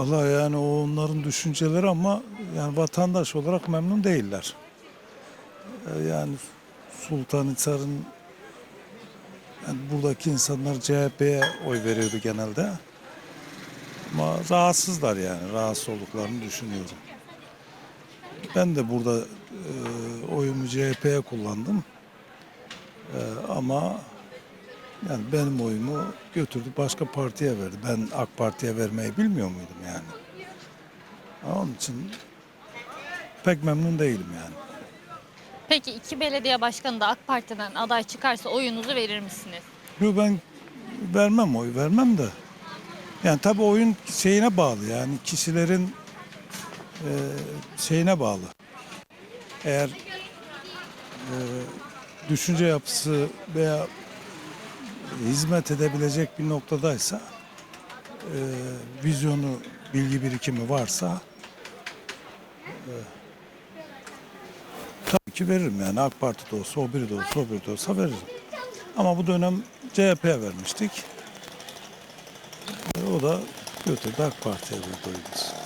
Vallahi yani o onların düşünceleri ama yani vatandaş olarak memnun değiller. Ee, Yani Sultanhisar'ın yani buradaki insanlar CHP'ye oy veriyordu genelde. Ama rahatsızlar yani. Rahatsız olduklarını düşünüyorum. Ben de burada e, oyumu CHP'ye kullandım. E, ama yani benim oyumu götürdü başka partiye verdi. Ben AK Parti'ye vermeyi bilmiyor muydum yani? Onun için pek memnun değilim yani. Peki iki belediye başkanı da AK Parti'den aday çıkarsa oyunuzu verir misiniz? Yo ben vermem oy vermem de. Yani tabii oyun şeyine bağlı yani kişilerin e, şeyine bağlı. Eğer e, düşünce yapısı veya hizmet edebilecek bir noktadaysa e, vizyonu, bilgi birikimi varsa e, tabii ki veririm yani AK Parti'de olsa, o biri de olsa, o biri de olsa veririm. Ama bu dönem CHP'ye vermiştik. E, O da götürdü AK Parti'ye verdi oyumuzu.